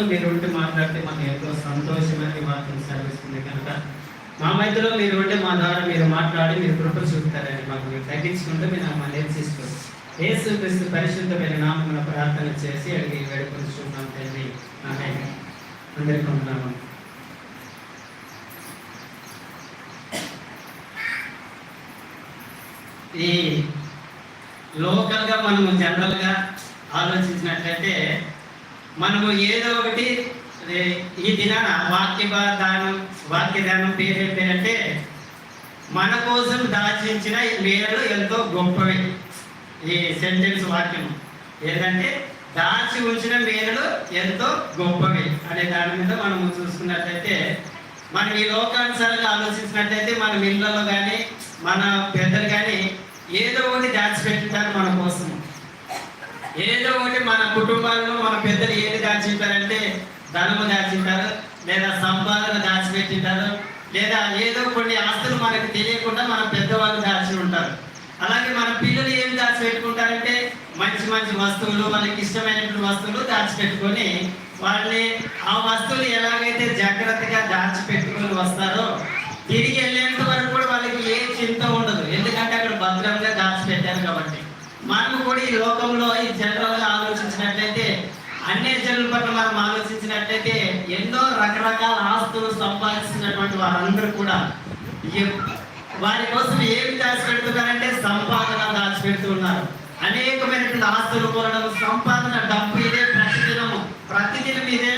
మధ్యలో మీరు ఉండి మాట్లాడితే మాకు ఎంతో సంతోషమైన వాక్యం సెలవిస్తుంది కనుక మా మధ్యలో మీరు ఉండి మా ద్వారా మీరు మాట్లాడి మీరు కృప చూపుతారని మాకు మీరు తగ్గించుకుంటే మీరు మమ్మల్ని నేర్చిస్తారు యేసు క్రీస్తు పరిశుద్ధమైన నామమున ప్రార్థన చేసి అడిగి చూద్దాం తండ్రి. ఆమె అందరికీ ఉన్నాము ఈ లోకల్గా మనము జనరల్గా ఆలోచించినట్లయితే మనము ఏదో ఒకటి ఈ దినాన వాక్య దానం వాక్య దానం పేరు ఏంటంటే మన కోసం దాచించిన మేలు ఎంతో గొప్పవి. ఈ సెంటెన్స్ వాక్యం. ఏంటంటే దాచి ఉంచిన మేలు ఎంతో గొప్పవి అనే దాని మీద మనం చూసుకున్నట్లయితే మనం ఈ లోకానుసారంగా ఆలోచించినట్లయితే మన ఇళ్ళలో కానీ మన పెద్దలు కానీ ఏదో ఒకటి దాచిపెట్టారు మనం మన కుటుంబాలను మన పెద్దలు ఏది దాచిపెట్టారంటే ధనము దాచిపెట్టారు లేదా సంపాదన దాచిపెట్టింటారు లేదా ఏదో కొన్ని ఆస్తులు మనకు తెలియకుండా మన పెద్దవాళ్ళు దాచి ఉంటారు. అలాగే మన పిల్లలు ఏమి దాచిపెట్టుకుంటారంటే మంచి మంచి వస్తువులు వాళ్ళకి ఇష్టమైనటువంటి వస్తువులు దాచిపెట్టుకొని వాళ్ళని ఆ వస్తువులు ఎలాగైతే జాగ్రత్తగా దాచిపెట్టుకొని వస్తారో తిరిగి వెళ్ళేంత వరకు కూడా వాళ్ళకి ఏ చింత ఉండదు. ఎందుకంటే అక్కడ భద్రంగా దాచిపెట్టారు కాబట్టి. మనం కూడా ఈ లోకంలో ఈ జనరల్గా ఆలోచన పట్ల మనం ఆలోచించినట్లయితే ఎన్నో రకరకాల ఆస్తులు సంపాదిస్తున్నటువంటి వారందరూ కూడా వారి కోసం ఏమి దాచిపెడుతున్నారంటే సంపాదన దాచిపెడుతున్నారు అనేకమైనటువంటి ఆస్తులు కొనడం సంపాదన డబ్బు ఇదే ప్రతిదినము ప్రతిదినం ఇదే.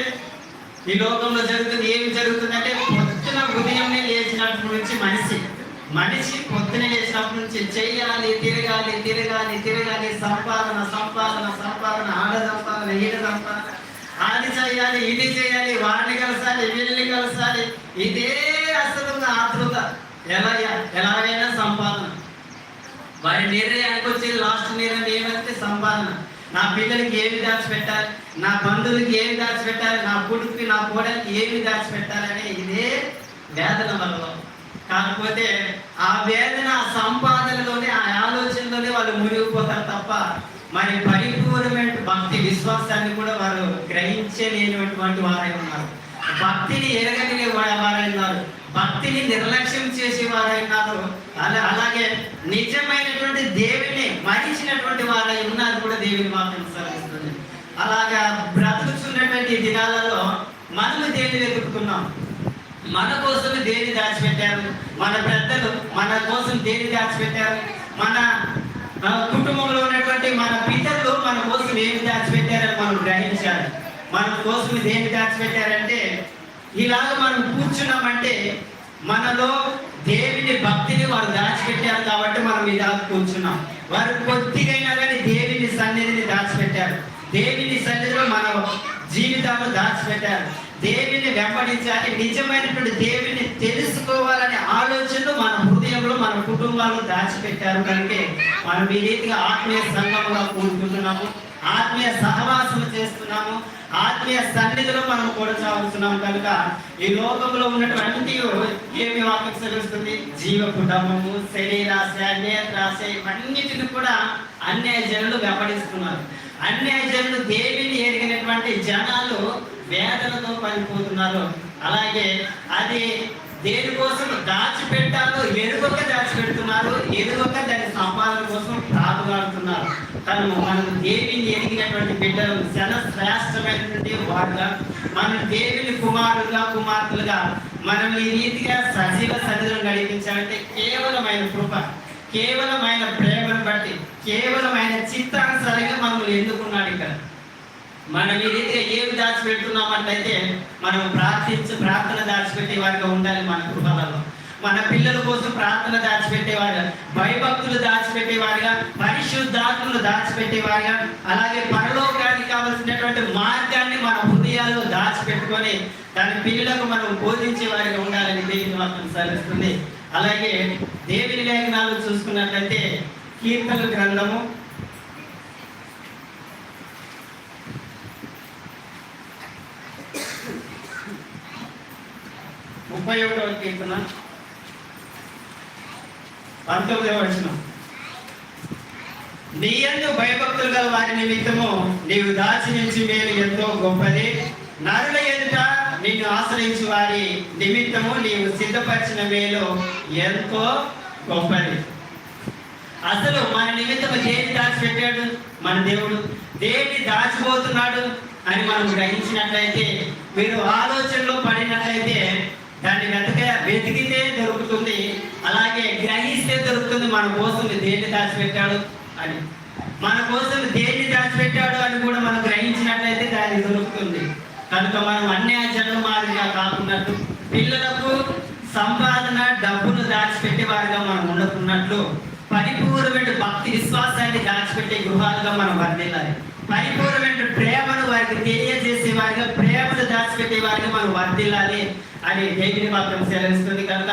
ఈ లోకంలో జరుగుతుంది ఏమి జరుగుతుందంటే పొద్దున ఉదయం లేచినప్పటి నుంచి మనిషి మనిషి పొద్దున లేచినప్పటి నుంచి చెయ్యాలి తిరగాలి తిరగాలి తిరగాలి సంపాదన సంపాదన సంపాదన ఆడ సంపాదన ఈడ సంపాదన. అది చేయాలి ఇది చేయాలి వాడిని కలసాలి వీళ్ళని కలసాలి. ఇదే అసలు ఆతృత. ఎలా ఎలాగైనా సంపాదన. వారి నిర్ణయానికి వచ్చి లాస్ట్ నిర్ణయం ఏమైతే సంపాదన? నా పిల్లలకి ఏమి దాచిపెట్టాలి నా బంధువులకి ఏమి దాచిపెట్టాలి నా కొడుకుకి నా కోడలికి ఏమి దాచిపెట్టాలనే ఇదే వేదన వల్ల. కాకపోతే ఆ వేదన సంపాదనలోనే ఆ ఆలోచనలోనే వాళ్ళు మునిగిపోతారు తప్ప మరి పరిపూర్ణమైన భక్తి విశ్వాసాన్ని కూడా వారు గ్రహించలేనటువంటి వారై ఉన్నారు. భక్తిని ఎరగని వారై ఉన్నారు భక్తిని నిర్లక్ష్యం చేసే వారై ఉన్నారు. అలా అలాగే నిజమైనటువంటి దేవుని మరిచినటువంటి వారై ఉన్నారు కూడా దేవుని వాక్యం సరిస్తుంది అలాగా బ్రతుకుతున్నటువంటి దినాలలో మనము దేన్ని వెతుకుతున్నాం? మన కోసం దేన్ని దాచిపెట్టారు? మన పెద్దలు మన కోసం దేని దాచిపెట్టారు? మన కుటుంబంలో ఉన్నటువంటి మన పితరులు మన కోసం ఏమి దాచిపెట్టారని మనం గ్రహించాలి. మన కోసం ఏమి దాచిపెట్టారంటే ఇలాగ మనం కూర్చున్నామంటే మనలో దేవుని భక్తిని వారు దాచిపెట్టారు కాబట్టి మనం ఇలా కూర్చున్నాం. వారు కొద్దిగైనా కానీ దేవుని సన్నిధిని దాచిపెట్టారు. దేవుని సన్నిధిలో మన జీవితాలు దాచిపెట్టారు. దేవుని వెంబడించాలి. నిజమైనటువంటి దేవుని తెలుసుకోవాలనే ఆలోచనలు మన హృదయంలో మన కుటుంబాలు దాచిపెట్టారు. కనుక మనం ఈ రీతిగా ఆత్మీయ సంఘంగా కూడుకుంటున్నాము. ఆత్మీయ సహవాసం చేస్తున్నాము. ఆత్మీయ సన్నిధిలో మనం కొనసాగుతున్నాం కనుక ఈ లోకంలో ఉన్నటువంటి ఏమి వాక్యం సెలవుస్తుంది జీవ కుటుంబము శరీరాశ నేత్రాశ ఇవన్నిటిని కూడా అన్యాయ జనులు వెంబడిస్తున్నారు. అన్ని జనులు దేవిని ఎరిగినటువంటి జనాలు వేదనతో పడిపోతున్నారు. అలాగే అది దేనికోసం దాచిపెట్టాలో ఎరుగక దాచిపెడుతున్నారు ఎరుగక దాని సంపాదన కోసం ప్రాపులాడుతున్నారు తను మనం దేవిని ఎరిగినటువంటి బిడ్డలు జన శ్రేష్టమైనటువంటి వారుగా మనం దేవుని కుమారులుగా కుమార్తెలుగా మనం ఈ రీతిగా సజీవ సన్నిధిలో నడిపించాలంటే కేవలమైన కృప కేవలమైన ప్రేమను బట్టి కేవలమైన చిత్తానుసారంగా మమ్మల్ని ఎందుకున్నాడు ఇక్కడ? మనం ఈ రీతిగా ఏమి దాచిపెడుతున్నామంటైతే మనం ప్రార్థించి ప్రార్థన దాచిపెట్టే వారిగా ఉండాలి మన కృపలలో. మన పిల్లల కోసం ప్రార్థన దాచిపెట్టేవారుగా భయభక్తులు దాచిపెట్టేవారుగా పరిశుద్ధాత్మలు దాచిపెట్టేవారుగా అలాగే పరలోకానికి కావలసినటువంటి మార్గాన్ని మన హృదయాల్లో దాచిపెట్టుకొని దాని పిల్లలకు మనం బోధించే వారిగా ఉండాలని దేవుని వాక్యం సరిస్తుంది అలాగే దేవుని లేఖనాలు చూసుకున్నట్లయితే కీర్తన గ్రంథము. ముప్పై ఒకటవ కీర్తన. పంతొమ్మిదవ వచనం. నీ యందు భయభక్తులు గల వారి నిమిత్తము నీవు దాచి నుంచి మేలు ఎంతో గొప్పది. నరుల ఎదుట నిన్ను ఆశ్రయించు వారి నిమిత్తము నీవు సిద్ధపరిచిన మేలు ఎంతో గొప్పది. అసలు మన నిమిత్తం దేన్ని దాచిపెట్టాడు? మన దేవుడు. దేన్ని దాచిపోతున్నాడు అని మనం గ్రహించినట్లయితే మీరు ఆలోచనలో పడినట్లయితే దాన్ని వెతక వెతికితే దొరుకుతుంది. అలాగే గ్రహిస్తే దొరుకుతుంది మన కోసం దేన్ని దాచిపెట్టాడు అని. మన కోసం దేన్ని దాచిపెట్టాడు అని కూడా మనం గ్రహించినట్లయితే దాన్ని దొరుకుతుంది. కనుక మనం అన్యాయ జన్మ మాదిరిగా కాకున్నట్టు పిల్లలకు సంపాదన డబ్బును దాచిపెట్టే వారిగా మనం ఉండకున్నట్లు పరిపూర్ణమైన భక్తి విశ్వాసాన్ని దాచిపెట్టే గృహాలుగా మనం వర్దిల్లాలి పరిపూర్ణమైన ప్రేమను వారికి తెలియజేసే వారిగా ప్రేమను దాచిపెట్టే వారిగా మనం వర్దిల్లాలి అని దేవుని మాత్రం సెలవిస్తుంది. కనుక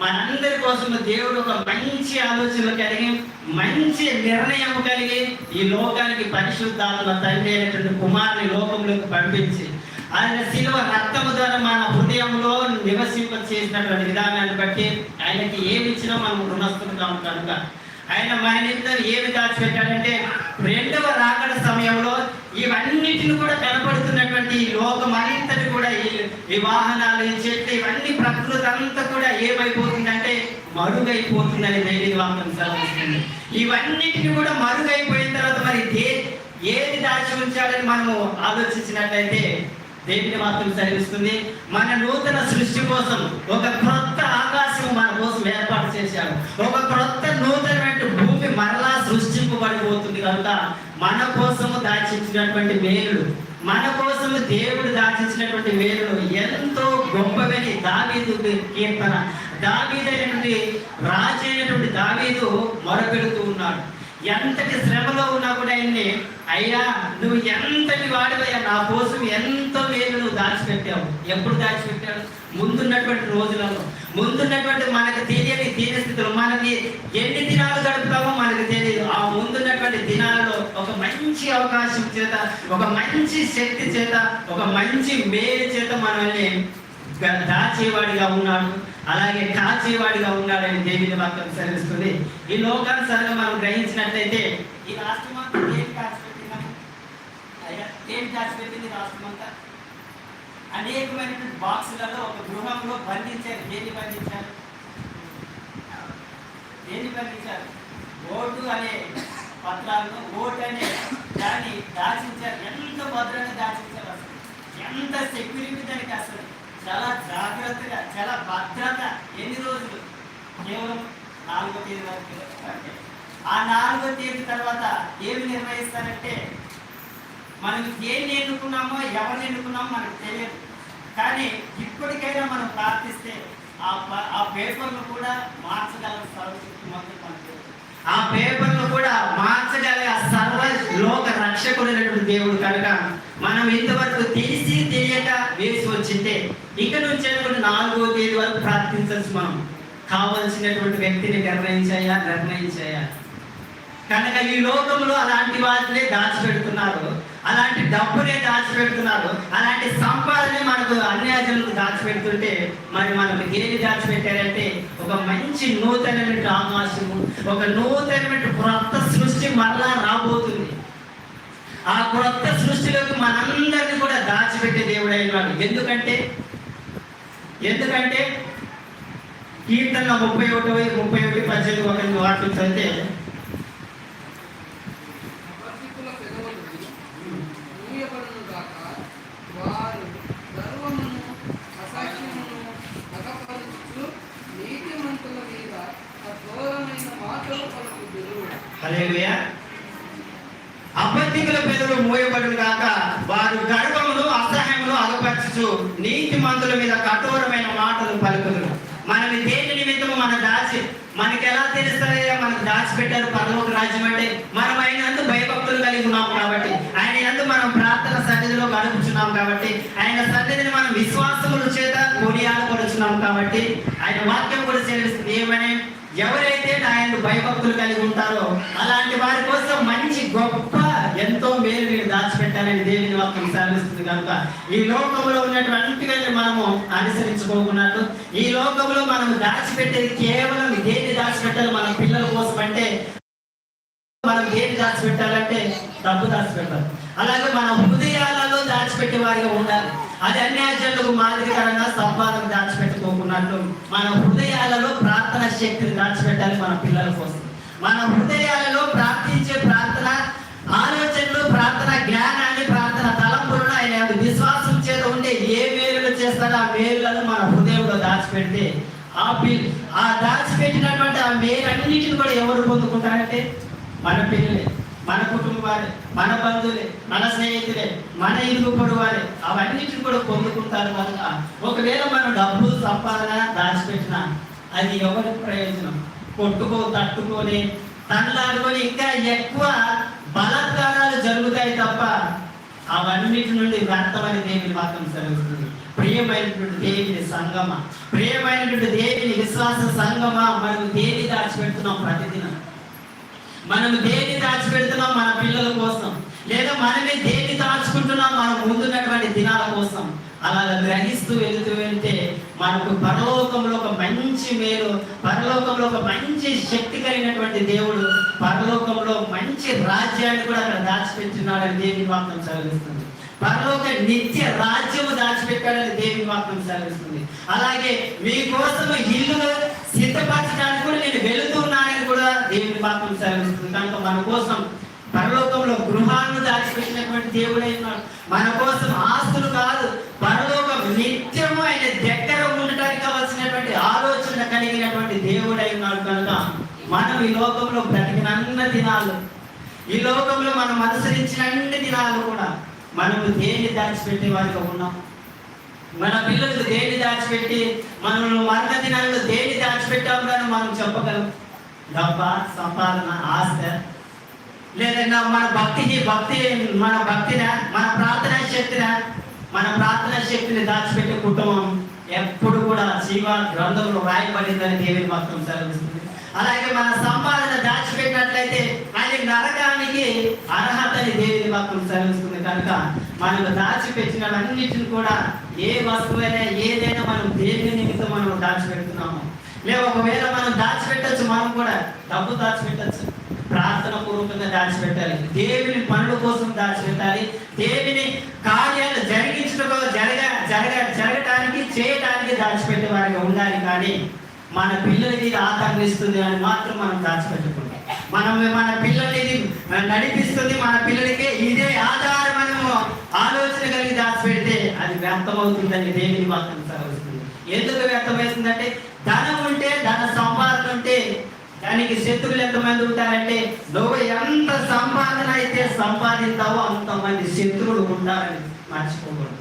మనందరి కోసం దేవుడు ఒక మంచి ఆలోచన కలిగి మంచి నిర్ణయం కలిగి ఈ లోకానికి పరిశుద్ధాత్మ తండ్రి అయినటువంటి కుమారుని లోకంలోకి పంపించి ఆయన శిలువ రక్తము ద్వారా మన హృదయంలో నివసింప చేసినటువంటి విధానాన్ని బట్టి ఆయనకి ఏమి ఇచ్చినా మనం రుణస్తున్నాం కనుక. ఆయన మన నిమిత్తం ఏమి దాచిపెట్టాడంటే రెండవ రాకడ సమయంలో ఇవన్నిటిని కూడా కనపడుతున్నటువంటి ఈ లోకం అంతటి కూడా ఈ వాహనాలు ఈ చెట్లు ఇవన్నీ ప్రకృతి అంతా కూడా ఏమైపోతుందంటే మరుగైపోతుందని దేవుని వాక్యం సెలవిస్తుంది. ఇవన్నిటిని కూడా మరుగైపోయిన తర్వాత మరి దే ఏది దాచి ఉంచాలని మనము ఆలోచించినట్లయితే దేవుని మాత్రం సెలవిస్తుంది. మన నూతన సృష్టి కోసం ఒక క్రొత్త ఆకాశం మన కోసం ఏర్పాటు చేశాడు. ఒక క్రొత్త నూతనమైన భూమి మరలా సృష్టింపబడిపోతుంది కనుక మన కోసము దాచించినటువంటి మేలుడు మన కోసము దేవుడు దాచించినటువంటి మేలుడు ఎంతో గొప్పవని దావీదు కీర్తన. దావీదైనటువంటి రాజు అయినటువంటి దావీదు మొరపెడుతూ ఉన్నాడు. ఎంతటి శ్రమలో ఉన్నా కూడా ఆయన్ని అయ్యా నువ్వు ఎంతటి వాడివయ్యా నా కోసం ఎంతో మేలు నువ్వు దాచిపెట్టావు. ఎప్పుడు దాచిపెట్టావు ముందున్నటువంటి రోజులలో ముందున్నటువంటి మనకు తెలియని దీనస్థితులు. మనకి ఎన్ని దినాలు గడుపుతామో మనకు తెలియదు. ఆ ముందున్నటువంటి దినాలలో ఒక మంచి అవకాశం చేత ఒక మంచి శక్తి చేత ఒక మంచి మేలు చేత మనల్ని దాచేవాడిగా ఉన్నాడు. అలాగే కాచేవాడిగా ఉన్నాడని దేవుని వాక్యం సెలవిస్తుంది. ఈ లోకానుసారంగా మనం గ్రహించినట్లయితే ఈ రాష్ట్రం అంతా ఏం దాచిపెట్టిందా అయ్యా ఏం దాచిపెట్టింది ఈ రాష్ట్రం అంతా అనేకమైనటువంటి బాక్సులలో ఒక గృహంలో బంధించారు. దేన్ని బంధించారు? దేన్ని బంధించారు? ఓటు అనే పత్రాలను ఓటు అనే దాన్ని దాచించారు. ఎంత భద్రంగా దాచించారు అసలు? ఎంత సెక్యూరిటీ దానికి అసలు? చాలా జాగ్రత్తగా చాలా భద్రత ఎన్ని రోజులు? కేవలం నాలుగో తేదీ వరకు అంటే ఆ నాలుగో తేదీ తర్వాత ఏమి నిర్వహిస్తారంటే మనం ఏం ఎన్నుకున్నామో ఎవరిని ఎన్నుకున్నామో మనకు తెలియదు. కానీ ఇప్పటికైనా మనం ప్రార్థిస్తే ఆ ప- ఆ పేపర్ను కూడా మార్చగల సర్వశక్తి మంత్రి మనకు ఆ పేపర్ను కూడా మార్చగల ఆ సర్వ లోక రక్షకుడైనటువంటి దేవుడు కనుక మనం ఇంతవరకు తెలిసి తెలియక వేసి వచ్చింటే ఇక నుంచి అనుకుంటే నాలుగో తేదీ వరకు ప్రార్థించచ్చు మనం. కావలసినటువంటి వ్యక్తిని నిర్ణయించాయా? నిర్ణయించాయా? కనుక ఈ లోకంలో అలాంటి వాటినే దాచిపెడుతున్నారు. అలాంటి డబ్బునే దాచిపెడుతున్నారు. అలాంటి సంపాదనే మనకు అన్యాజనులకు దాచిపెడుతుంటే మరి మనకు ఏది దాచిపెట్టారంటే ఒక మంచి నూతనమైన ఆకాశము ఒక నూతనమైన క్రొత్త సృష్టి మరలా రాబోతుంది. ఆ క్రొత్త సృష్టిలోకి మనందరినీ కూడా దాచిపెట్టే దేవుడైన వాడు. ఎందుకంటే ఎందుకంటే కీర్తన ముప్పై ఒకటి ముప్పై ఒకటి పద్దెనిమిది ఒకటి వాటిని చదివితే అపరిచితుల పెదవులు మూయబడును గాక వారు గర్వమును అసహ్యమును అగపరుచు నీతిమంతుల మీద అఘోరమైన మాటలు పలుకుదురు హల్లెలూయా అబద్ధికుల పెదవులు మోయబడును గాక వారు గర్వమును అసహ్యమును అగపరచుచు నీతి మంతుల మీద కఠోరమైన మాటలు పలుకుదురు మనం దేని నిమిత్తము మన దాచి మనకి ఎలా తెలుస్తాయో మనకు దాచిపెట్టారు పరలోక రాజ్యం అంటే మనం ఆయన అందు భయభక్తులు కలిగి ఉన్నాం కాబట్టి ఆయన అందు మనం ప్రార్థన సన్నిధిలో గడుపుచున్నాం కాబట్టి ఆయన సన్నిధిని మనం విశ్వాసముల చేత కొనియాడపడుచున్నాం కాబట్టి ఆయన వాక్యం కూడా చేస్తుంది ఏమని ఎవరైతే ఆయన భయభక్తులు కలిగి ఉంటారో అలాంటి వారి కోసం మంచి గొప్ప ఎంతో మేలు మీరు దాచిపెట్టాలని దేవుని వాక్యం సాధిస్తుంది కనుక ఈ లోకంలో ఉన్నటువంటి మనము అనుసరించుకోకున్నట్టు ఈ లోకంలో మనం దాచిపెట్టేది కేవలం దేన్ని దాచిపెట్టాలి? మన పిల్లల కోసం అంటే మనం దేన్ని దాచిపెట్టాలంటే డబ్బు దాచిపెట్టాలి. అలాగే మన హృదయాలలో దాచిపెట్టే వారిగా ఉండాలి. అది అన్యాయాలకు మాదిరికరంగా సంపాదన దాచిపెట్టుకోకున్నట్లు మన హృదయాలలో ప్రార్థన శక్తిని దాచిపెట్టాలి మన పిల్లల కోసం. మన హృదయాలలో ప్రార్థించే ప్రార్థన ఆలోచనలు మేలులను మన హృదయంలో దాచిపెడితే ఆ పి ఆ దాచిపెట్టినటువంటి ఆ మేలన్నిటిని కూడా ఎవరు పొందుకుంటారంటే? మన పిల్లలే మన కుటుంబాలే మన బంధువులే మన స్నేహితులే మన ఇరుగు పొడు వారే. అవన్నిటిని కూడా పొందుకుంటారు కనుక ఒకవేళ మనం డబ్బు సంపాదన దాచిపెట్టిన అది ఎవరి ప్రయోజనం? కొట్టుకో తట్టుకొని తనలాడుకొని ఇంకా ఎక్కువ బలాత్కారాలు జరుగుతాయి తప్ప అవన్నిటి నుండి వ్యర్థమైన దేవుని వాక్యం జరుగుతుంది ప్రియమైనటువంటి దేవుని సంగమ. ప్రియమైనటువంటి దేవుని విశ్వాస సంగమ. మనం దేని దాచిపెడుతున్నాం ప్రతిదినం? మనం దేని దాచిపెడుతున్నాం మన పిల్లల కోసం? లేదా మనమే దేన్ని దాచుకుంటున్నాం మన ముందున్నటువంటి దినాల కోసం? అలా గ్రహిస్తూ వెళుతూ వెళ్తే మనకు పరలోకంలో ఒక మంచి మేలు పరలోకంలో ఒక మంచి శక్తి కలిగినటువంటి దేవుడు పరలోకంలో మంచి రాజ్యాన్ని కూడా అక్కడ దాచిపెట్టినాడు అని దేవి వాక్యం చదివిస్తుంది పరలోక నిత్య రాజ్యము దాచిపెట్టాడని దేవి వాక్యం సెలవిస్తుంది. అలాగే మీకోసం ఇల్లు సిద్ధపరచడానికి కూడా నేను వెళుతున్నానని కూడా దేవుని వాక్యం సెలవిస్తుంది. కనుక మన కోసం పరలోకంలో గృహాలను దాచిపెట్టినటువంటి దేవుడై మన కోసం ఆస్తులు కాదు పరలో మనం ఈ లోకంలో బ్రతికినన్న దినాలు ఈ లోకంలో మనం అనుసరించిన అన్ని దినాలు కూడా మనము దేన్ని దాచిపెట్టే వారిగా ఉన్నాం. మన పిల్లలు దేన్ని దాచిపెట్టి మనల్ని మరణ దినాల్లో దేన్ని దాచిపెట్టాము అని మనం చెప్పగలం. డబ్బా సంపాదన ఆస్త లేదన్నా మన భక్తికి భక్తి మన భక్తిన మన ప్రార్థన శక్తిన మన ప్రార్థన శక్తిని దాచిపెట్టే కుటుంబం ఎప్పుడు కూడా శివ గ్రంథంలో రాయబడిందని దేవుని మాత్రం సెలవిస్తుంది. అలాగే మన సంపాదన దాచిపెట్టినట్లయితే అది నరకానికి అర్హతని దేవుని మాత్రం సెలవిస్తుంది. కనుక మనం దాచిపెట్టినవన్నిటిని కూడా ఏ వస్తువైనా ఏదైనా మనం దేవుని నిమిత్తం మనం దాచిపెడుతున్నాము. లేదా ఒకవేళ మనం దాచిపెట్టచ్చు మనం కూడా డబ్బు దాచిపెట్టచ్చు. ప్రార్థన పూర్వకంగా దాచిపెట్టాలి. దేవుని పనుల కోసం దాచిపెట్టాలి. దేవుని కార్యాలు జరిగించడం జరగ జరగ జరగటానికి చేయటానికి దాచిపెట్టే వారిగా ఉండాలి. కానీ మన పిల్లలకి ఇది ఆతంకిస్తుంది అని మాత్రం మనం దాచిపెట్టకూడదు మనం మన పిల్లల్ని ఇది నడిపిస్తుంది మన పిల్లలకి ఇదే ఆధారం మనము ఆలోచన కలిగి దాచిపెడితే అది వ్యర్థమవుతుందని దేవుని మాత్రం సెలవుస్తుంది. ఎందుకు వ్యర్థమవుతుందంటే ధనం ఉంటే ధన సంపాదన ఉంటే దానికి శత్రువులు ఎంతమంది ఉంటారంటే నువ్వు ఎంత సంపాదన అయితే సంపాదిస్తావో అంతమంది శత్రువులు ఉంటారని మర్చిపోకూడదు.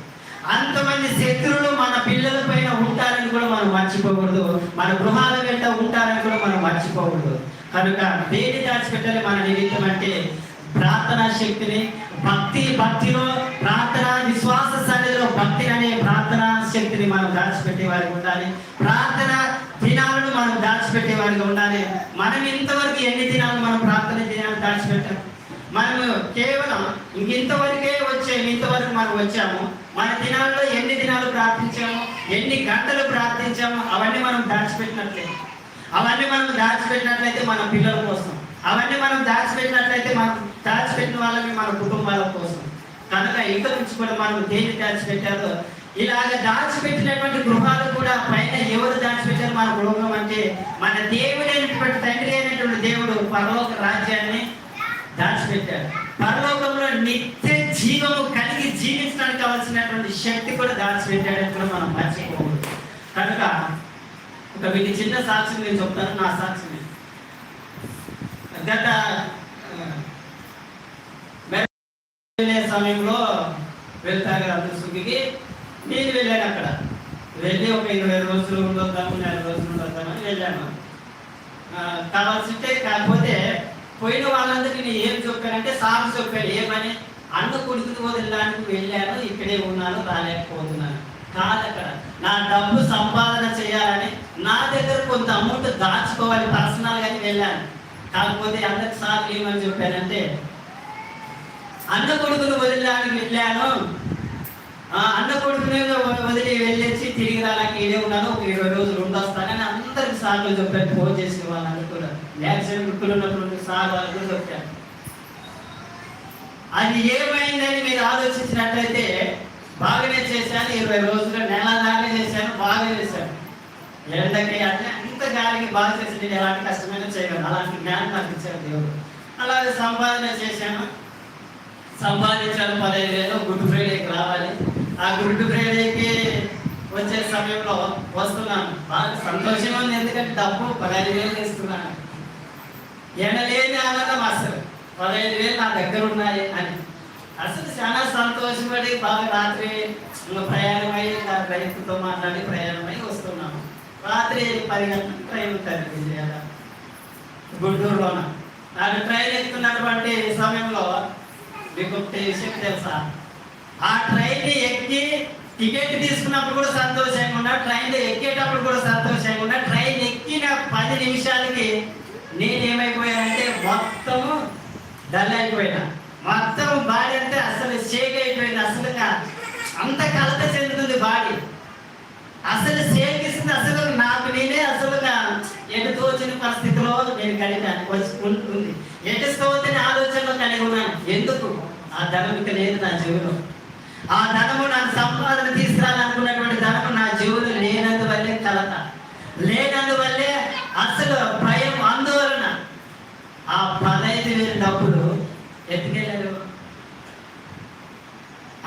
అంతమంది శత్రువులు మన పిల్లల పైన ఉంటారని కూడా మనం మర్చిపోకూడదు. మన గృహాల వెంట ఉంటారని కూడా మనం మర్చిపోకూడదు. కనుక దేని దాచిపెట్టాలి? మన నిమిత్తం అంటే ప్రార్థనా శక్తిని భక్తి భక్తిలో ప్రార్థన విశ్వాస సన్నిధిలో భక్తి అనే ప్రార్థనా శక్తిని మనం దాచిపెట్టే వారికి ఉండాలి. ప్రార్థన దినాలను మనం దాచిపెట్టే వారికి ఉండాలి. మనం ఇంతవరకు ఎన్ని దినాలు మనం ప్రార్థన దినాలు దాచిపెట్టాం? మనము కేవలం ఇంతవరకే వచ్చాము ఇంతవరకు మనం వచ్చాము. మన దినాల్లో ఎన్ని దినాలు ప్రార్థించాము ఎన్ని గంటలు ప్రార్థించాము అవన్నీ మనం దాచిపెట్టినట్లే. అవన్నీ మనం దాచిపెట్టినట్లయితే మన పిల్లల కోసం. అవన్నీ మనం దాచిపెట్టినట్లయితే మనం దాచిపెట్టిన వాళ్ళకి మన కుటుంబాల కోసం. కనుక ఇంత నుంచి కూడా మనం దేన్ని దాచిపెట్టారో ఇలాగ దాచిపెట్టినటువంటి గృహాలు కూడా పైన ఎవరు దాచిపెట్టారు మన గృహం అంటే మన దేవుడైనటువంటి తండ్రి అయినటువంటి దేవుడు పరలోక రాజ్యాన్ని దాచిపెట్టాడు. పరలోకంలో నిత్య జీవము కలిగి జీవించడానికి కావాల్సినటువంటి శక్తి కూడా దాచిపెట్టాడని కూడా మనం మర్చిపోకూడదు. కనుక ఒక వీటి చిన్న సాక్ష్యం నేను చెప్తాను నా సాక్ష్యం గత వెళ్ళే సమయంలో వెళ్తాను కదా సుఖికి నేను వెళ్ళాను అక్కడ. వెళ్ళి ఒక ఇరవై రోజులు ఉండొద్దాము నెల రోజులు ఉండొద్దామని వెళ్ళాను. ఆ, కావాల్సింటే కాకపోతే పోయిన వాళ్ళందరికీ నేను ఏం చెప్పానంటే సార్ చెప్పాడు ఏమని? అన్న కొడుకుని వదిలడానికి వెళ్ళాను ఇక్కడే ఉన్నాను రాలేకపోతున్నాను. కాదు అక్కడ. నా డబ్బు సంపాదన చేయాలని నా దగ్గర కొంత అమౌంట్ దాచుకోవాలి పర్సనల్ గాని వెళ్ళాను. కాకపోతే అందరికి సార్ ఏమని చెప్పానంటే అన్న కొడుకుని వదిలడానికి వెళ్ళాను. అన్న కొడుకునే వదిలి వెళ్ళేసి తిరిగి రాలకి ఇదే ఉన్నాను ఒక ఇరవై రోజులు ఉండొస్తానని అందరికి సార్లు చెప్పాను ఫోన్ చేసిన వాళ్ళందరూ కూడా. యాక్సిడెంట్ గుర్తులు ఉన్నటువంటి సార్ వాళ్ళు కూడా అది ఏమైందని మీరు ఆలోచించినట్లయితే బాగానే చేశాను ఇరవై రోజులు నెల దాకా చేశాను బాగా చేశాను. ఎండకి అంటే అంత గాలికి బాగా చేసి నేను ఎలాంటి కష్టమైన చేయగలను. అలాంటి జ్ఞానం నాకు ఇచ్చాను దేవుడు. అలాగే సంపాదన చేశాను. సంపాదించాను పదహైదు వేలు గుడ్ ఫ్రైడేకి రావాలి. ఆ గుడ్ ఫ్రైడేకి వచ్చే సమయంలో వస్తున్నాను. బాగా సంతోషంగా ఉంది. ఎందుకంటే డబ్బు పదహైదు వేలు ఇస్తున్నాను. ఎనలేని ఆనందం అసలు. పదహైదు వేలు నా దగ్గర ఉన్నాయి అని. అసలు చాలా సంతోషపడి బాగా రాత్రి ప్రయాణమై రైతుతో మాట్లాడి ప్రయాణమై వస్తున్నాము. రాత్రి పది గంటలకు ట్రైన్ ఉంటుంది విజయాల గుంటూరులోన. నాకు ట్రైన్ ఎక్కుతున్నటువంటి సమయంలో మీకు విషయం తెలుసా? ఆ ట్రైన్ ఎక్కి టికెట్ తీసుకున్నప్పుడు కూడా సంతోషంగా ఉన్నా ట్రైన్ ఎక్కేటప్పుడు కూడా సంతోషంగా ఉన్నా ట్రైన్ ఎక్కిన పది నిమిషాలకి నేనేమైపోయానంటే మొత్తము డల్ అయిపోయినా మొత్తం బాడీ అంటే అసలు షేక్ అయిపోయింది అసలు అంత కలత చెందుతుంది బాడీ. అసలు షేక్ ఇస్తుంది అసలు నాకు నేనే అసలుగా ఎటు తోచిన పరిస్థితిలో నేను కలిగాను ఉంటుంది ఎటు తోచని ఆలోచనలో కలిగి ఉన్నాను. ఎందుకు? ఆ ధనం ఇక లేదు నా జీవులో. ఆ ధనము నాకు సంపాదన తీసుకురాలనుకున్నటువంటి ధనము నా జీవులు లేనందువల్లే కలత. లేనందువల్లే అసలు భయం ఆందోళన ఆ పదహైదు వేల డబ్బులు ఎత్తుకెళ్ళారు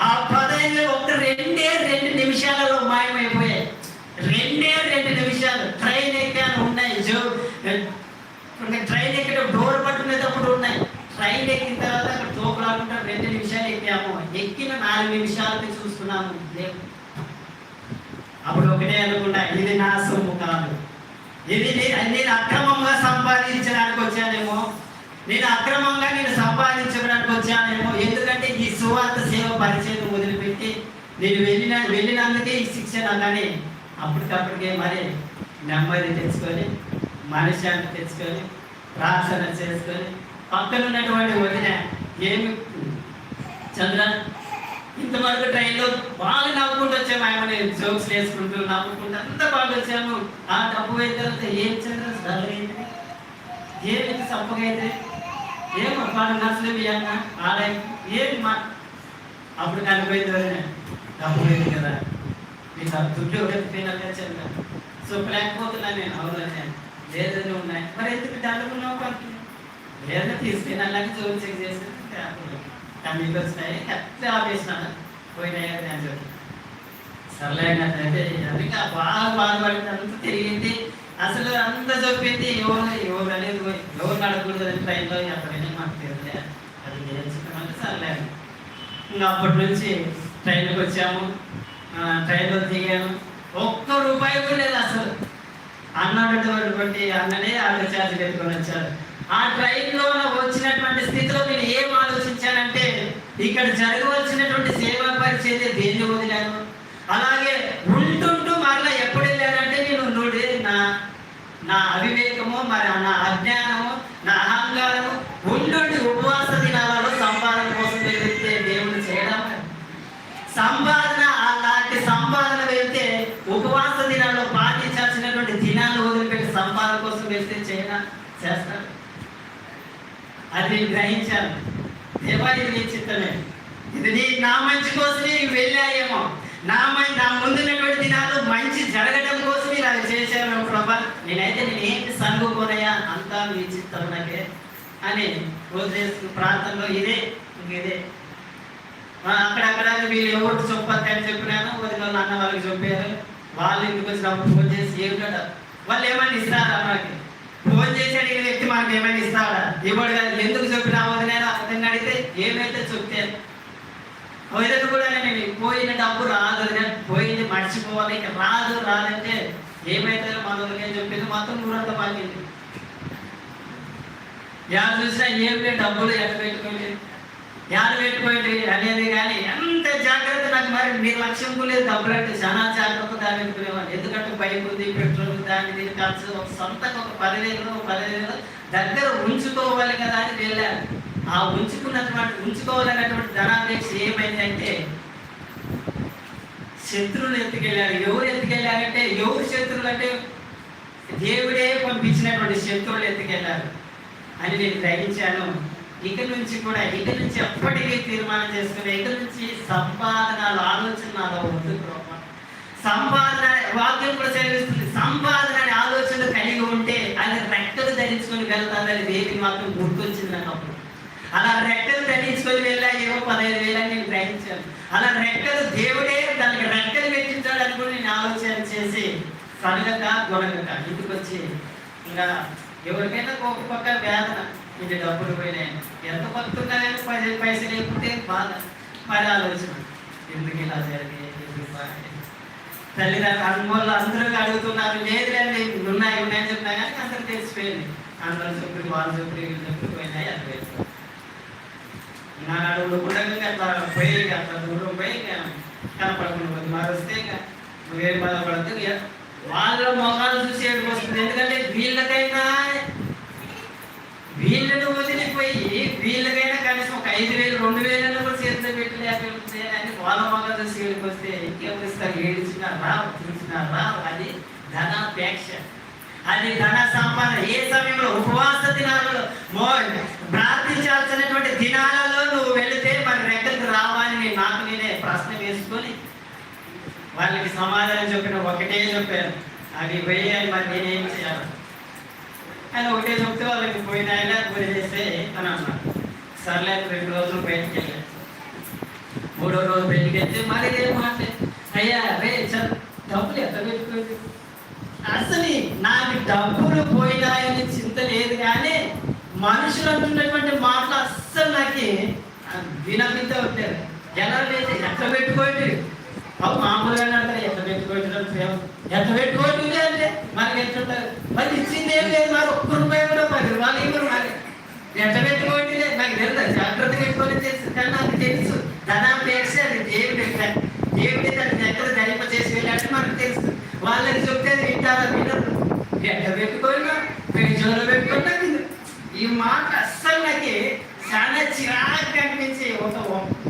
ఆ పదహైదు వేలు ఒక రెండే రెండు నిమిషాలలో మాయమైపోయాయి. రెండే రెండు నిమిషాలు ట్రైన్ ఎక్కాను ఉన్నాయి. జో ట్రైన్ ఎక్కడ డోర్ పట్టుకునేటప్పుడు ఉన్నాయి. ట్రైన్ ఎక్కిన తర్వాత అక్కడ తోకలాడుకుంటా రెండు నిమిషాలు ఎక్కాము. ఎక్కిన నాలుగు నిమిషాలకి చూస్తున్నాము. అప్పుడు ఒకటే అనుకుంటా ఇది నా సొమ్ము కాదు. ఇది నేను అక్రమంగా సంపాదించడానికి వచ్చానేమో. నేను అక్రమంగా నేను సంపాదించడానికి వచ్చానేమో. ఎందుకంటే ఈ సువార్త సేవ పరిచయం వదిలిపెట్టి నేను వెళ్ళిన వెళ్ళినందుకే ఈ శిక్షణ కానీ అప్పటికప్పటికే మరి నెమ్మది తెచ్చుకొని మనశ్శాంతి తెచ్చుకొని ప్రార్థన చేసుకొని పక్కన ఉన్నటువంటి వదిన ఏమి చంద్ర ఇంతవరకు ట్రైన్లో బాగా నవ్వుకుంటూ వచ్చాము. ఆయన జోక్స్ వేసుకుంటూ నవ్వుకుంటూ అంతా బాగా వచ్చాము. ఆ డబ్బు అయిన తర్వాత ఏం చంద్ర? డల్ అయింది సప్పగైతే ఏం వాడు నచ్చలేదు అన్న ఆలయం ఏమి మా అప్పుడు కనిపోయింది వదిన డబ్బు పోయింది కదా. మీకు ఆ దుడ్డు ఎవరైపోయినా సో లేకపోతున్నా నేను అవును లేదని ఉన్నాయి మరి ఎందుకు డబ్బులు కొంత లేదా తీసుకుని అలాగే జోలు చెక్ చేసి కన్నీళ్ళు వచ్చినాయి కరెక్ట్ ఆపేసినాను? పోయినాయి అని చెప్పి. సర్లే అయితే అది బాగా బాధపడింది అంత తిరిగింది. అసలు అంత చెప్పింది ఎవరు? ఎవరు అనేది ఎవరు నడకూడదు అని ట్రైన్లో ఎక్కడైనా మాకు తెలియదు అది నేర్చుకున్నామంటే సర్లేదు ఇంకా అప్పటి నుంచి ట్రైన్కి వచ్చాము. ట్రైన్లో దిగాము ఒక్క రూపాయి కూడా లేదు అసలు. అన్నటువంటి అన్ననే ఆటో ఛార్జ్ పెట్టుకొని వచ్చారు. ఆ ట్రైన్లో వచ్చినటువంటి స్థితిలో నేను ఏం ఆలోచించానంటే ఇక్కడ జరగవలసినటువంటి సేవా పరిచర్య దేన్ని వదిలాను అలాగే ఉంటుంటూ మరలా ఎప్పుడు వెళ్ళానంటే నేను నుడి నా నా అవివేకము మరి నా అజ్ఞానము నా అహంకారము ఉండుండి ఉపవాస దినాలలో సంపాదన కోసం వెళ్తే దేవుడు చేయడం సంపాదన అలాంటి సంపాదన వెళ్తే ఉపవాస దినాల్లో పాటించాల్సినటువంటి దినాలు వదిలిపెట్టి సంపాదన కోసం వెళ్తే చేయడం చేస్తారు అది నేను గ్రహించాను. దేవా ఇది నీ చిత్తమే. ఇది నీ నా మంచి కోసమే నీవు వెళ్ళాయేమో. నా మంచి నా ముందున్నటువంటి దినాలు మంచి జరగడం కోసం ఇలా చేశాను. ప్రభా నేనైతే నేను ఏంటి అంతా నీ చిత్తం నాకే అని వదిలేస్తూ ప్రాంతంలో ఇదే ఇదే అక్కడక్కడ వీళ్ళు ఎవరికి చెప్పొద్దు అని చెప్పినాను వదిన అన్న వాళ్ళకి చెప్పారు. వాళ్ళు ఇంటికి వచ్చినప్పుడు ఫోన్ చేసి ఏమిటో వాళ్ళు ఏమైనా ఇస్తారా మనకి ఫోన్ చేసి అడిగిన వ్యక్తి మనకి ఏమైనా ఇస్తాడా? ఇవ్వడు కదా ఎందుకు చెప్పినా వదిన అతన్ని అడిగితే ఏమైతే చెప్తే? వదిన కూడా నేను పోయిన డబ్బు రాదు నేను పోయింది మర్చిపోవాలి ఇక రాదు రాదంటే ఏమైతే మన వదిన చెప్పింది? మొత్తం ఊరంతా మాకింది యారు చూసినా ఏం డబ్బులు ఎక్కడ పెట్టుకోండి ధ్యానం పెట్టుకోండి అనేది కానీ ఎంత జాగ్రత్త నాకు మరి నిర్లక్ష్యం లేదు డబ్బులు చాలా జాగ్రత్త దాని పెట్టుకునేవాడు ఎందుకంటే బైక్ ఉంది పెట్రోల్ దాని దీని ఖర్చు ఒక సొంతకు ఒక పదివేలు ఒక పదివేలు దగ్గర ఉంచుకోవాలి కదా అని వెళ్ళారు ఆ ఉంచుకున్నటువంటి ఉంచుకోవాలన్నటువంటి ధనాపేక్ష ఏమైందంటే శత్రువులు ఎత్తుకెళ్ళారు. ఎవరు ఎత్తుకెళ్ళారంటే ఎవరు శత్రువులు అంటే దేవుడే పంపించినటువంటి శత్రువులు ఎత్తుకెళ్ళారు. అని నేను గ్రహించాను. ఇక నుంచి కూడా ఇక నుంచి ఎప్పటికీ తీర్మానం చేసుకుని ఇక నుంచి సంపాదనలు ఆలోచన వద్దు సంపాదన వాక్యం కూడా సేవిస్తుంది సంపాదన అనే ఆలోచన కలిగి ఉంటే అది రెక్కలు ధరించుకొని వెళ్తాదని దేవి మాత్రం గుర్తొచ్చింది నాకు అప్పుడు అలా రెక్కలు ధరించుకొని వెళ్ళా ఏమో పదహైదు వేలని నేను గ్రహించాను. అలా రెక్కలు దేవుడే దానికి రెక్కలు పెట్టించాడు అని కూడా నేను ఆలోచన చేసి సనగక గుణగక ఇంటికి వచ్చి ఇంకా ఎవరికైనా ఒక పక్క వేదన. ఇది డబ్బులు పోయినాయి. ఎంత పడుతున్నాయని పది పైసలు లేకుంటే బాధ. మరి ఆలోచన. ఎందుకు ఇలా జరిగాయి? ఎందుకు తల్లిదండ్రులు అనుమోళ్ళు అందరూ అడుగుతున్నారు. లేదు లేదులేండి ఉన్నాయి ఉన్నాయని చెప్తున్నా కానీ అందరూ తెలిసిపోయింది. అందరూ చెప్పి వాళ్ళు చెప్పి వీళ్ళు చెప్పి పోయినాయి అది వేరు నా అడుగులు కూడా అట్లా పోయి ఇక అట్లా దూరం పోయి ఇక కనపడకుండా పోయి మరొస్తే ఇక వేరే బాధపడద్దు. వాళ్ళ మొఖాలు చూసి ఏడుపు వస్తుంది. ఎందుకంటే వీళ్ళకైనా వీళ్ళను వదిలిపోయి వీళ్ళకైనా కనీసం ఒక ఐదు వేలు రెండు వేలను కూడా చేతిలో పెట్టలేకపోతే అని వాళ్ళ మొఖాలు వస్తే ఇంకేం ఇస్తారు రావు చూసినా రావు అది ధనాపేక్ష అది ధన సంపాదన ఏ సమయంలో ఉపవాస దినాలలో ప్రార్థించాల్సినటువంటి దినాలలో నువ్వు వెళితే మరి రెక్కలకు రావాలని నేను నాకు నేనే ప్రశ్న వేసుకొని వాళ్ళకి సమాధానం చెప్పిన ఒకటే చెప్పాను. అవి వేయాలి మరి నేనేం చేయాలి? ఆయన ఒకటే చెప్తే వాళ్ళకి పోయిన ఆయన వదిలేస్తే అని అన్నాడు. సర్లే రెండు రోజులు బయటికి వెళ్ళాను మూడో రోజు బయటికి వెళ్తే మరి ఏం మాట అయ్యా రే సార్ డబ్బులు ఎంత పెట్టుకోండి? అసలు నాకు డబ్బులు పోయినాయని చింత లేదు కానీ మనుషులు అంటున్నటువంటి మాటలు అస్సలు నాకు వినమిద్ద ఉంటారు ఎలా లేదు ఎక్కడ పెట్టుకోండి? అవు మామూలుగా అంటారు ఎంత ఎట్లా పెట్టుకోండి ఎంత పెట్టుకోండి అంటే మనకి ఎంత ఉంటారు మరి ఇచ్చింది ఏం లేదు మరి ఒక్క రూపాయి కూడా పది రూపాయలు ఇవ్వరు మరి. ఎంత పెట్టుకోండి లేదు నాకు తెలుసు జాగ్రత్త పెట్టుకొని తెలుసు కానీ నాకు తెలుసు. ధనాపేక్ష అది దేవుడి దేవుడి దాన్ని ఎక్కడ ధరింప చేసి వెళ్ళాలంటే మనకు తెలుసు. వాళ్ళని చెప్తే అది వింటారా వినరు. ఎట్లా పెట్టుకోయినా పెంచోలో పెట్టుకున్నా వినరు. ఈ మాట అస్సలు నాకు చాలా చిరాకు కనిపించి ఒక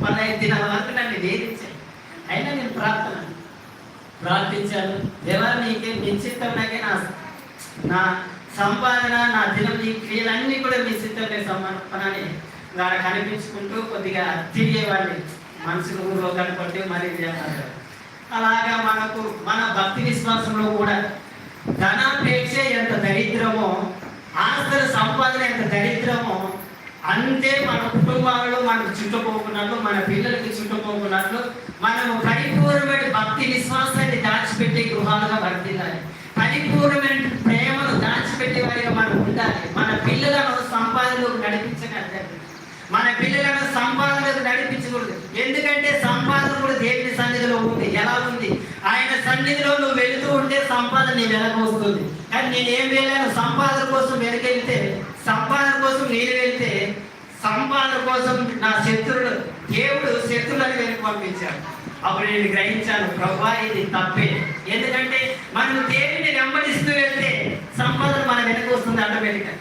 పదహైదు దినాల వరకు నన్ను వేధించాయి అయినా నేను ప్రార్థన ప్రార్థించాను. దేవా నీకే నిశ్చితం నా నా సంపాదన నా దినం ఈ క్రియలన్నీ కూడా మీ సిద్ధమే సమర్పణని వారు కనిపించుకుంటూ కొద్దిగా తిరిగేవాడిని. మనసుకు ఊరిలో కనపడి మరి చేస్తారు అలాగా మనకు మన భక్తి విశ్వాసంలో కూడా ధనాపేక్ష ఎంత దరిద్రమో ఆస్తుల సంపాదన ఎంత దరిద్రమో అంతే మన కుటుంబాలలో మనకు చుట్టుకోకున్నట్లు మన పిల్లలకి చుట్టుకోకున్నట్లు మనము పరిపూర్ణమైన భక్తి విశ్వాసాన్ని దాచిపెట్టే గృహాలుగా వర్తిల్లాలి. పరిపూర్ణమైన ప్రేమను దాచిపెట్టే వారిగా మనం ఉండాలి. మన పిల్లలను సంపాదనలోకి నడిపించగలగాలి. మన పిల్లలను సంపాదనకు నడిపించకూడదు. ఎందుకంటే సంపాదన కూడా దేవుని సన్నిధిలో ఉంది. ఎలా ఉంది? ఆయన సన్నిధిలో నువ్వు వెళుతూ ఉంటే సంపాదన నీ వెనక వస్తుంది. కానీ నేను ఏం వెళ్ళాను సంపాదన కోసం వెనకెళ్తే సంపాదన కోసం నేను వెళ్తే సంపాదన కోసం నా శత్రుడు దేవుడు శత్రులను వెనక్కి పంపించాడు. అప్పుడు నేను గ్రహించాను ప్రభా ఇది తప్పే. ఎందుకంటే మనం దేవుని వెంబడిస్తూ వెళ్తే సంపాదన మన వెనక వస్తుంది ఆటోమేటిక్గా.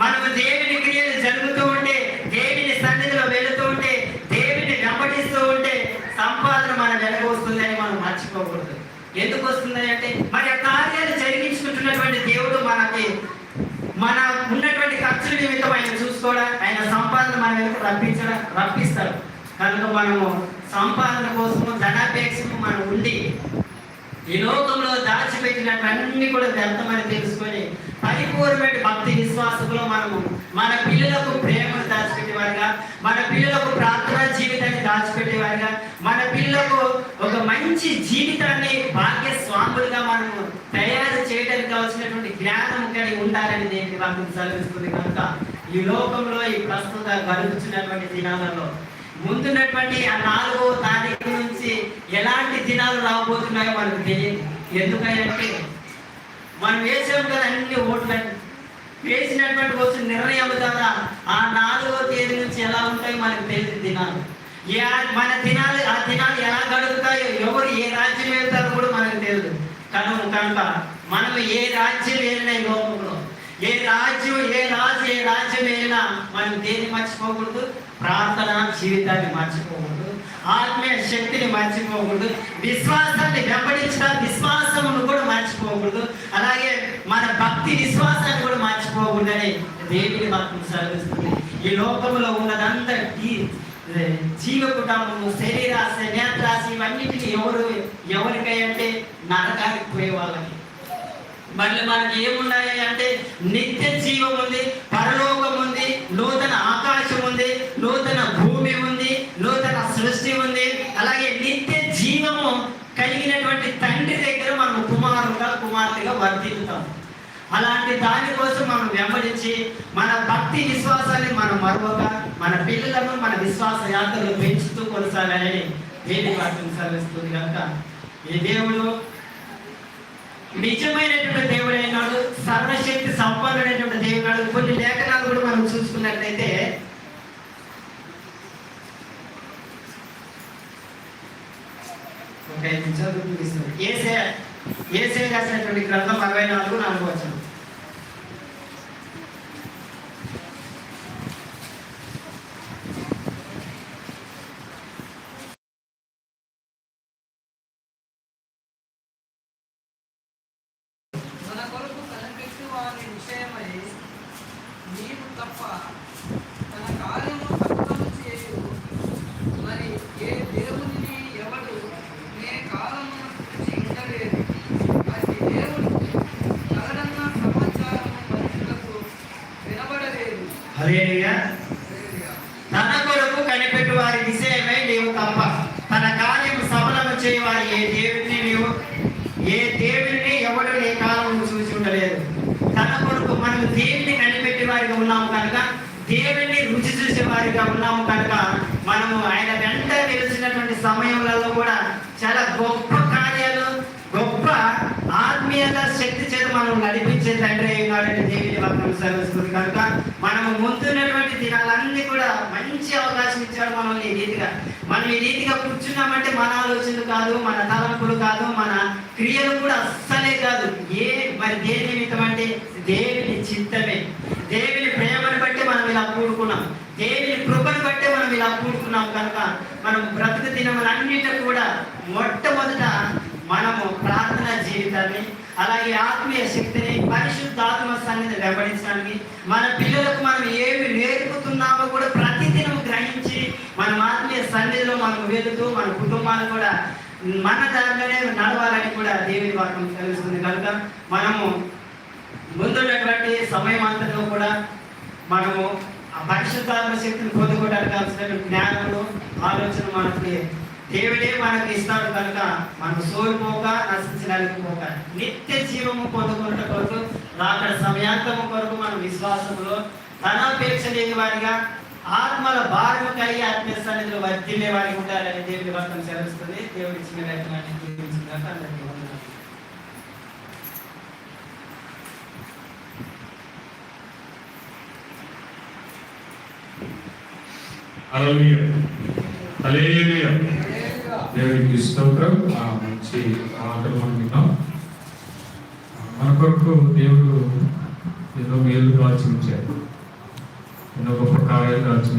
మనం దేవుని క్రియలు జరుగుతూ ఉంటే దేవుని సన్నిధిలో వెళుతూ ఉంటే దేవుని వెంబడిస్తూ ఉంటే సంపాదన మన వెనక వస్తుందని మనం మర్చిపోకూడదు ఎందుకు వస్తున్నాయి అంటే మరి ఆ కార్యాలు జరిగించుకుంటున్నటువంటి దేవుడు మనకి మన ఉన్నటువంటి ఖర్చుల నిమిత్తం ఆయన చూసుకోవడం ఆయన సంపాదన మన వెనుక రప్పించడం? రప్పిస్తాడు. కనుక మనము సంపాదన కోసము ధనాపేక్షము మనం ఉండి ఈ లోకంలో దాచిపెట్టినవన్నీ కూడా వ్యర్థమని తెలుసుకొని పరిపూర్ణమైన భక్తి విశ్వాసంలో మనము మన పిల్లలకు ప్రేమను దాచిపెట్టేవారుగా మన పిల్లలకు ప్రార్థనా జీవితాన్ని దాచిపెట్టేవారుగా మన పిల్లలకు ఒక మంచి జీవితాన్ని భాగ్యస్వాములుగా మనము తయారు చేయడానికి కావాల్సినటువంటి జ్ఞానం కలిగి ఉండాలని దేవుని వాక్యం సెలవిస్తుంది కనుక ఈ లోకంలో ఈ ప్రస్తుత గడుపుతున్నటువంటి దినాలలో ముందున్నటువంటి ఆ నాలుగో తారీఖు నుంచి ఎలాంటి దినాలు రాబోతున్నాయో మనకు తెలియదు. ఎందుకంటే మనం వేసాం కదా అన్ని ఓట్లన్నీ. వేసినటువంటి వచ్చిన నిర్ణయం ద్వారా ఆ నాలుగో తేదీ నుంచి ఎలా ఉంటాయో మనకు తెలియదు దినాలు. మన దినాలు ఆ దినాలు ఎలా గడుపుతాయో ఎవరు ఏ రాజ్యం వెళ్తారో కూడా మనకు తెలియదు. కనుక కనుక మనం ఏ రాజ్యం వెళ్ళినా లోకంలో ఏ రాజ్యం ఏ రాజు ఏ రాజ్యం వెళ్ళినా మనం దేన్ని మర్చిపోకూడదు? ప్రార్థన జీవితాన్ని మర్చిపోకూడదు. ఆత్మీయ శక్తిని మర్చిపోకూడదు. విశ్వాసాన్ని వెంబడించిన విశ్వాసమును కూడా మర్చిపోకూడదు. అలాగే మన భక్తి విశ్వాసాన్ని కూడా మర్చిపోకూడదని దేవుని మాత్రం సెలవిస్తుంది. ఈ లోకంలో ఉన్నదంతా జీవ కుటుంబము శరీరాశ నేత్రాశ ఇవన్నిటిని ఎవరు ఎవరికై అంటే నరకానికి పోయే వాళ్ళకి మళ్ళీ మనకి ఏమున్నాయి అంటే నిత్య జీవం ఉంది పరలోకం ఉంది నూతన ఆకాశం ఉంది నూతన భూమి ఉంది నూతన సృష్టి ఉంది. అలాగే నిత్య జీవము కలిగినటువంటి తండ్రి దగ్గర మనం కుమారుగా కుమార్తెగా వర్తిల్లుతాం అలాంటి దానికోసం మనం వెంబడించి మన భక్తి విశ్వాసాన్ని మనం మరొక మన పిల్లలను మన విశ్వాస యాత్రలు పెంచుతూ కొనసాగాలని దేని వాక్యం సెలవిస్తుంది కనుక ఈ దేవుడు నిజమైనటువంటి దేవుడు అయినాడు సర్వశక్తి సంపన్నుడైనటువంటి దేవుడు. కొన్ని లేఖనాలు కూడా మనం చూసుకున్నట్లయితే ఇంకా ఐదు నిమిషాలు చూపిస్తుంది ఏసే ఏసే రాసినటువంటి గ్రంథం అరవై నాలుగు నాలుగు వచ్చిన మన కొరకు కనిపెట్టు వారి విషయమై నీవు తప్ప తన కార్యము సఫలము చేయు మరి ఏ దేవునిని ఎవడు నే కాలమున గురించి ఉండలేదు అది దేవుడు కలడన్న సమాచారము మనుషులకు వినబడలేదు హల్లెలూయా హల్లెలూయా. తన కొరకు కనిపెట్టు వారి విషయమై నీవు తప్ప తన కార్యము సఫలము చేయవారి ఏ దేవుడిని నీవు ఏ దేవుడిని ఎవడు నీ కాలము చూసి ఉండలేదు తన కొరకు మనం దేవుడిని కనిపెట్టే వారిగా ఉన్నాము కనుక దేవుడిని రుచి చూసే వారిగా ఉన్నాము కనుక మనము ఆయన వెంట తెలిసినటువంటి సమయంలో కూడా చాలా గొప్ప కార్యాలు గొప్ప ఆత్మీయత శక్తి చేత మనం నడిపించే తండ్రి అయినాడని దేవుని వాక్యం సరిస్తుంది కనుక మనము ముందున్నటువంటి దినాలన్నీ కూడా మంచి అవకాశం ఇచ్చాడు మనల్ని ఈ రీతిగా. మనం ఈ రీతిగా కూర్చున్నామంటే మన ఆలోచనలు కాదు మన తలంపులు కాదు మన క్రియలు కూడా అస్సలే కాదు. ఏ మరి దేని నిమిత్తం అంటే దేవుని చిత్తమే. దేవుని ప్రేమ మనం ఇలా కూడుకున్నాం. దేవుని కృపను బట్టే మనం ఇలా కూడుకున్నాం కనుక మనం బ్రతుకు దినములన్నిటి కూడా మొట్టమొదట మనము ప్రార్థన జీవితాన్ని అలాగే ఆత్మీయ శక్తిని పరిశుద్ధాత్మ సన్నిధి వెంబడించడానికి మన పిల్లలకు మనం ఏమి నేర్పుతున్నామో కూడా ప్రతిదినం గ్రహించి మన ఆత్మీయ సన్నిధిలో మనం వెళుతూ మన కుటుంబాలు కూడా మన దాంట్లోనే నడవాలని కూడా దేవుని వాక్యం తెలుస్తుంది కనుక మనము ముందున్నటువంటి సమయం అంతలో కూడా మనము ఆ పరిశుద్ధాత్మ శక్తిని పొందుకోవడానికి కావాల్సిన జ్ఞానము ఆలోచన మనకి దేవుడే మనకి ఇస్తాడు కనుక మనం సోలిపోక నశించడానికి పోక నిత్య జీవము పొందుకున్న కొరకు రాకడ సమయాంతము కొరకు మన విశ్వాసంలో ధనాపేక్ష లేని వారిగా ఆత్మల భారము కలిగి ఆత్మీయ సన్నిధిలో వర్ధిల్లే వారికి ఉండాలని దేవుడి వర్తం చేస్తుంది దేవుడి ఇచ్చిన అందరికీ వందనాలు. స్తోత్రం. ఆ మంచి మాటలు మనం విన్నాం. మన కొరకు దేవుడు ఎన్నో మేలు కాల్చి ఉంచారు ఎన్నో గొప్ప కార్యాలు దాచి